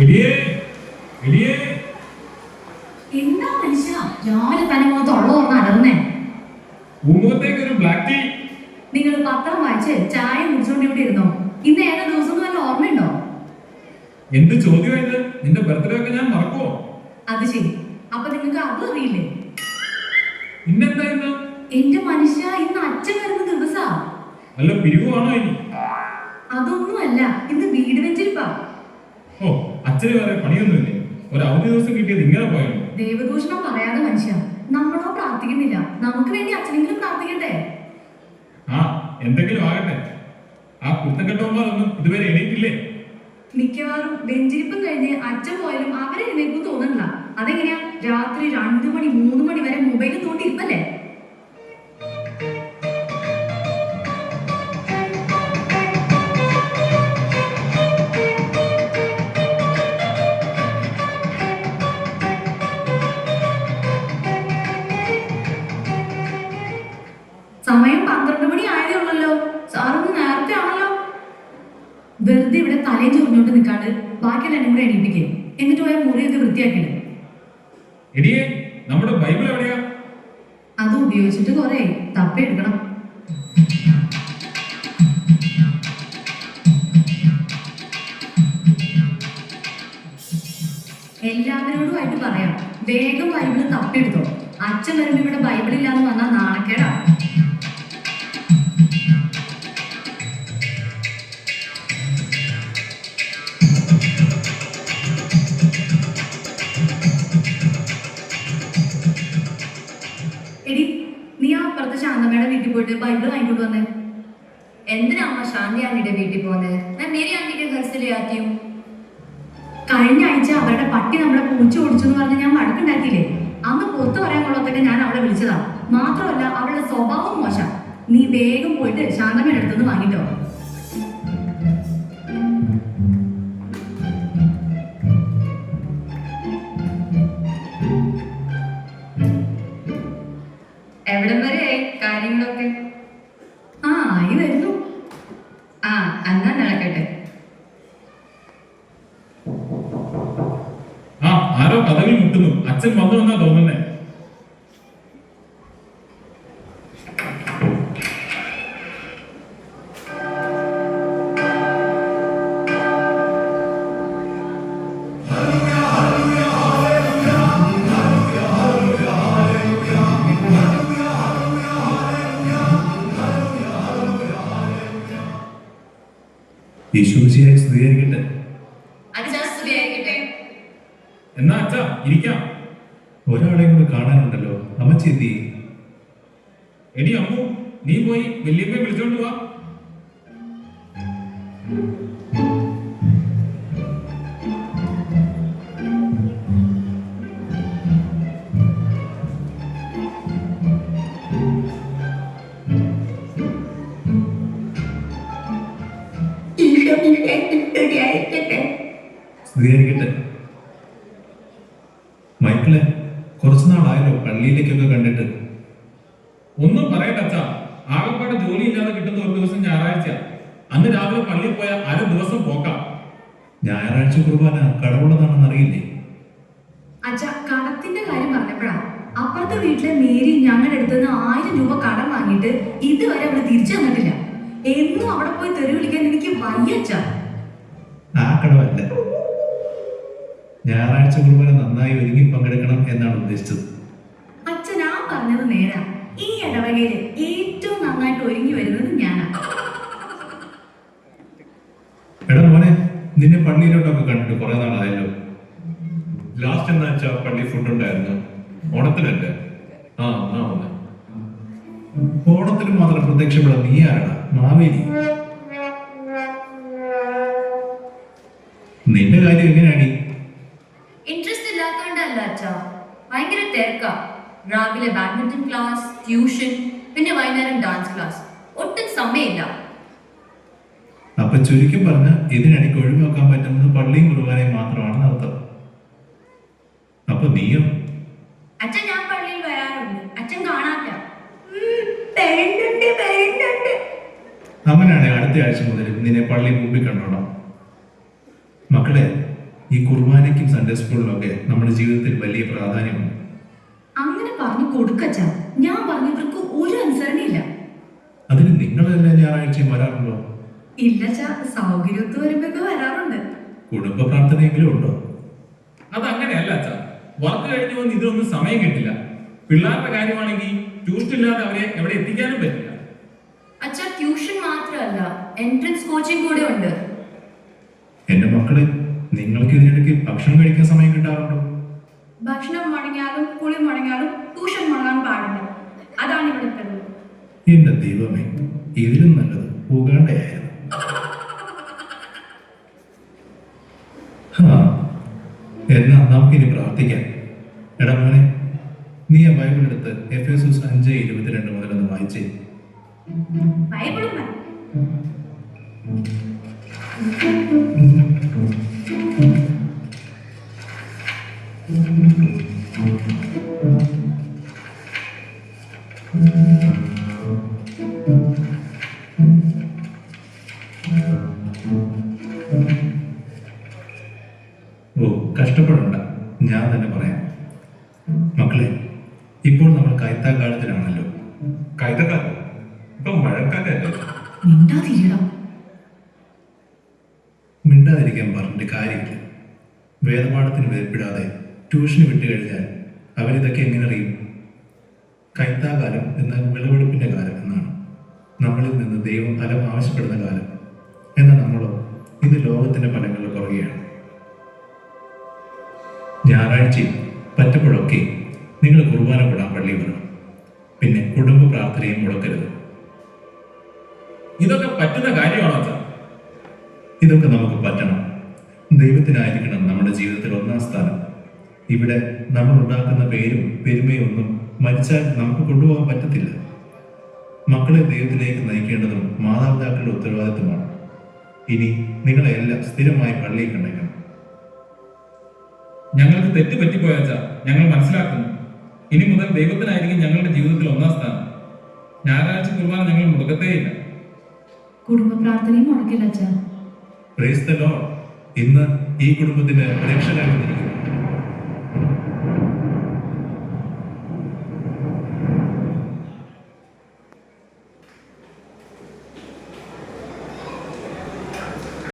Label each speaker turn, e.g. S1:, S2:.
S1: എടിയേ എടിയേ
S2: എന്താ മനുഷ്യ? രാവിലെ തന്നെ മുഖത്ത് ഉള്ള ഓർമ്മ അലർന്നേ
S1: പൂമുഖത്തേക്ക് ഒരു ബ്ലാക്ക് ടീ
S2: നിങ്ങൾ പത്രം വായിച്ച് ചായ കുടിച്ചോണ്ട് ഇവിടെ ഇരുന്നോ? ഇന്ന് ഏതാ ദിവസം നല്ല ഓർമ്മയുണ്ടോ?
S1: എന്ത് ചോദ്യമായത് നിന്റെ ബർത്ത്ഡേ ഒക്കെ ഞാൻ മറക്കുവോ?
S2: അത് ശരി. അപ്പൊ നിങ്ങൾക്ക് അതും അറിയില്ലേ?
S1: ഇന്നെന്താ ഇന്ന്?
S2: എന്റെ മനുഷ്യ ഇന്ന് അച്ഛൻ വരുന്ന ദിവസാ.
S1: നല്ല പിരിവാണോ ഇനി?
S2: അതൊന്നുമല്ല ഇന്ന് വീട് വെച്ചിരിപ്പാ.
S1: ഓ അച്ഛന് വേറെ പണിയൊന്നുമില്ലേ? ഒരു അവധി ദിവസം കിട്ടിയത് ഇങ്ങനെ പോയാലോ?
S2: ദൈവദൂഷണം പറയാതെ മനുഷ്യ നമ്മളോ പ്രാർത്ഥിക്കുന്നില്ല. നമുക്ക് വേണ്ടി അച്ഛനെങ്കിലും പ്രാർത്ഥിക്കട്ടെ?
S1: ആ എന്തെങ്കിലും ആകട്ടെ. ആ കുത്തക്കെട്ടവന്മാരൊന്നും ഇതുവരെ എണീറ്റില്ലേ?
S2: മിക്കവാറും വെഞ്ചിരിപ്പും കഴിഞ്ഞ് അച്ഛൻ പോയാലും അവരെ എഴുന്നേക്കും തോന്നണ്ട അതെങ്ങനെയാ? രാത്രി രണ്ടു മണി മൂന്ന് മണി വരെ മൊബൈൽ തോണ്ടിരിപ്പല്ലേ പന്ത്രണ്ട് മണി ആയതേ ഉള്ളല്ലോ. സാറൊന്ന് നേരത്തെ ആണല്ലോ. വെറുതെ ഇവിടെ തലയും ചൊറിഞ്ഞോണ്ട് നിൽക്കാണ്ട് ബാക്കിയെല്ലാം എന്നെ കൂടെ എണീപ്പിക്കേ. എന്നിട്ട് പോയ മുറിയൊക്കെ വൃത്തിയാക്കിയിട്.
S1: എടിയേ നമ്മുടെ ബൈബിൾ എവിടെയാ?
S2: അത് ഉപയോഗിച്ചിട്ട് കുറെ തപ്പിയെടുക്കണം എല്ലാവരോടുമായിട്ട് പറയാം. വേഗം ബൈബിൾ തപ്പിയെടുത്തോ. അച്ഛൻ വരുമ്പോ ഇവിടെ ബൈബിൾ ഇല്ലാന്ന് പറഞ്ഞാൽ നാണക്കേടാ. അപ്പുറത്തെ ശാന്തമ്മയുടെ വീട്ടിൽ പോയിട്ട് ബൈബിൾ വാങ്ങിക്കൊണ്ട് വന്നേ.
S3: എന്തിനാ ശാന്തി ആന്റിയുടെ വീട്ടിൽ പോകുന്നത് ഞാൻ മേരി ആന്റിക്ക് ഘർസിലെ ആറ്റിയും.
S2: കഴിഞ്ഞ ആഴ്ച അവരുടെ പട്ടി നമ്മളെ പൂച്ച ഓടിച്ചു എന്ന് പറഞ്ഞ് ഞാൻ വഴക്കുണ്ടാക്കിയില്ലേ അന്ന് പുറത്തു പറയാൻ കൊള്ളത്തൊക്കെ ഞാൻ അവളെ വിളിച്ചതാ. മാത്രമല്ല അവളുടെ സ്വഭാവം മോശം. നീ വേഗം പോയിട്ട് ശാന്തമ്മയുടെ അടുത്തുനിന്ന് വാങ്ങിട്ടോ
S3: എവിടം വരെയായി കാര്യങ്ങളൊക്കെ.
S2: ആ ആയി വരുന്നു.
S4: യേശുമിശിയായി സ്തുതിയായിരിക്കട്ടെ.
S1: എന്നാ അച്ഛാ ഇരിക്കാം.
S4: ഒരാളെ കൂടെ കാണാനുണ്ടല്ലോ. അമ്മച്ചി എന്തി
S1: എടി അമ്മു നീ പോയി വല്യമ്മയെ വിളിച്ചോണ്ട് വാ.
S4: സ്തുതിയായിരിക്കട്ടെ മൈക്കിളെ കുറച്ചു നാളായല്ലോ പള്ളിയിലേക്കൊക്കെ കണ്ടിട്ട്.
S1: ഒന്നും പറയട്ടെ അച്ഛാ. ആകപ്പാടെ ജോലി ഇല്ലാതെ കിട്ടുന്ന ഒരു ദിവസം ഞായറാഴ്ച. അന്ന് രാവിലെ പള്ളിയിൽ പോയ അര ദിവസം പോക്കാം.
S4: ഞായറാഴ്ച കുർബാന കടവുള്ളതാണെന്ന് അറിയില്ലേ?
S2: അച്ഛ കടത്തിന്റെ കാര്യം പറഞ്ഞപ്പോഴാ. അപ്പുറത്തെ വീട്ടിലെ മേരി ഞങ്ങളുടെ അടുത്ത് നിന്ന് ആയിരം രൂപ കടം വാങ്ങിയിട്ട് ഇതുവരെ അവൾ തിരിച്ചു തന്നിട്ടില്ല. എന്നും അവിടെ പോയി തെറി വിളിക്കാൻ എനിക്ക് വയ്യച്ച
S4: ആ കടവല്ല ഞായറാഴ്ച കുർബാന നന്നായി ഒരുങ്ങി പങ്കെടുക്കണം എന്നാണ് ഉദ്ദേശിച്ചത്.
S2: അച്ഛൻ ആ പറഞ്ഞത് നേരാ. ഈ ഇടവകയിൽ ഏറ്റവും നന്നായിട്ട് ഒരുങ്ങി വരുന്നത് ഞാനാ.
S4: എടാ മോനെ നിന്നെ പള്ളിയിലോട്ടൊക്കെ കണ്ടിട്ട് കുറെ നാളായല്ലോ. ലാസ്റ്റ് എന്നാ വെച്ചാ പള്ളി ഫുഡ് ഉണ്ടായിരുന്നു. ഓണത്തിനല്ലേ? ആ എന്നാ മോനെ. ഓണത്തിന് മാത്രം പ്രത്യക്ഷപ്പെടാൻ നീ ആരാടാ? മാവേലി. നിന്റെ കാര്യം എങ്ങനെയാണീ
S3: അച്ഛാ ഭയങ്കര തിരക്കാ. രാവിലെ ബാഡ്മിന്റൺ ക്ലാസ് ട്യൂഷൻ പിന്നെ വൈകുന്നേരം ഡാൻസ് ക്ലാസ് ഒട്ടും സമയമില്ല.
S4: അപ്പൊ ചുരുക്കി പറഞ്ഞ ഇതിനിടയ്ക്ക് ഒഴിവാക്കാൻ പറ്റുന്നത് പള്ളിയും കുർബാനയും മാത്രമാണ് അർത്ഥം അപ്പൊ നീയോ?
S3: അച്ഛൻ ഞാൻ പള്ളിയിൽ വരാറുണ്ട്. അച്ഛൻ കാണാത്ത.
S4: അങ്ങനെയാണെങ്കിൽ അടുത്ത ആഴ്ച മുതൽ നിന്നെ പള്ളി മുമ്പിൽ കണ്ടോളാം. മക്കളെ ഈ കുർബാനയ്ക്കും സൺഡേ സ്കൂളിലൊക്കെ നമ്മുടെ ജീവിതത്തിൽ വലിയ പ്രാധാന്യമുണ്ട്.
S2: അങ്ങനെ പറഞ്ഞു കൊടുക്കച്ച ഞാൻ പറഞ്ഞവർക്ക് ഒരു അനുസരണയില്ല.
S4: അതിന് നിങ്ങളെല്ലാം ഞായറാഴ്ചയും വരാറുണ്ടോ?
S2: ഇല്ല സൗകര്യത്ത് വരുമ്പോ വരാറുണ്ട്.
S4: കുടുംബ പ്രാർത്ഥനയെങ്കിലും ഉണ്ടോ?
S1: അത് അങ്ങനെയല്ല അച്ഛാ. വർക്ക് കഴിഞ്ഞു വന്ന് ഇതിനൊന്നും സമയം കിട്ടില്ല. പിള്ളേരുടെ കാര്യമാണെങ്കിൽ ട്യൂഷൻ ഇല്ലാതെ അവരെ എവിടെ എത്തിക്കാനും പറ്റില്ല.
S3: അച്ഛ ട്യൂഷൻ മാത്രമല്ല എൻട്രൻസ് കോച്ചിങ് കൂടെ ഉണ്ട്.
S4: എന്റെ മക്കളെ നിങ്ങൾക്ക് ഇതിനിടയ്ക്ക് ഭക്ഷണം കഴിക്കാൻ സമയം കിട്ടാറുണ്ടോ?
S2: ഭക്ഷണം മുടങ്ങിയാലും കുളി മുടങ്ങിയാലും ട്യൂഷൻ മുടങ്ങാൻ പാടില്ല. അതാണ് ഇവിടുത്തെ.
S4: എന്റെ ദൈവമേ ഇതിലും നല്ലത് ഉഗാണ്ടയായിരുന്നു. എന്നാ നമുക്കിനി പ്രാർത്ഥിക്കാം. എടാ മോനെ നീ ആ ബൈബിൾ എടുത്ത് എഫ് എസ് അഞ്ച് ഇരുപത്തിരണ്ട് മുതൽ ഒന്ന് വായിച്ചേ.
S2: ബൈബിളും
S4: ഓ കഷ്ടപ്പെടണ്ട. ഞാൻ തന്നെ പറയാം. മക്കളെ ഇപ്പോൾ നമ്മൾ കൈത്താക്കാലത്തിലാണല്ലോ
S5: കൈതക്കാലം ഇപ്പൊ മഴക്കാലല്ലേ
S2: മിണ്ടാതിരിയടാ.
S4: മിണ്ടാതിരിക്കാൻ പറഞ്ഞിട്ട് കാര്യമില്ല. വേദപാഠത്തിന് വേർപ്പിടാതെ ട്യൂഷന് വിട്ടു കഴിഞ്ഞാൽ അവരിതൊക്കെ എങ്ങനെ അറിയും? കൈത്താകാലം എന്നാൽ വിളവെടുപ്പിന്റെ കാലം എന്നാണ്. നമ്മളിൽ നിന്ന് ദൈവം ഫലം ആവശ്യപ്പെടുന്ന കാലം. എന്നാൽ നമ്മളോ? ഇത് ലോകത്തിന്റെ ഫലങ്ങളുടെ പുറകെയാണ്. ഞായറാഴ്ചയും പറ്റുമ്പോഴൊക്കെ നിങ്ങൾ കുർബാന കൂടാൻ പള്ളി വരണം. പിന്നെ കുടുംബ പ്രാർത്ഥനയും മുടക്കരുത്.
S1: ഇതൊക്കെ പറ്റുന്ന കാര്യമാണോ
S4: ഇതൊക്കെ നമുക്ക് പറ്റണം. ദൈവത്തിനായിരിക്കണം നമ്മുടെ ജീവിതത്തിൽ ഒന്നാം സ്ഥാനം. ഇവിടെ നമ്മൾ ഉണ്ടാക്കുന്ന പേരും പെരുമയും ഒന്നും മരിച്ചാൽ നമുക്ക് കൊണ്ടുപോകാൻ പറ്റത്തില്ല. മക്കളെ ദൈവത്തിലേക്ക് നയിക്കേണ്ടതും മാതാപിതാക്കളുടെ ഉത്തരവാദിത്വമാണ്. ഇനി നിങ്ങളെല്ലാം സ്ഥിരമായി പള്ളിയിൽ കണ്ടേക്കണം.
S1: ഞങ്ങൾക്ക് തെറ്റ് പറ്റിപ്പോയാച്ചാ ഞങ്ങൾ മനസ്സിലാക്കുന്നു. ഇനി മുതൽ ദൈവത്തിനായിരിക്കും ഞങ്ങളുടെ ജീവിതത്തിൽ ഒന്നാം സ്ഥാനം. ഞായറാഴ്ച കുർബാന ഞങ്ങൾ മുടക്കത്തേയില്ല.
S2: കുടുംബ പ്രാർത്ഥനയും മുടക്കില്ല
S4: ഇന്ന് ഈ കുടുംബത്തിന്റെ വന്നിരിക്കുന്നു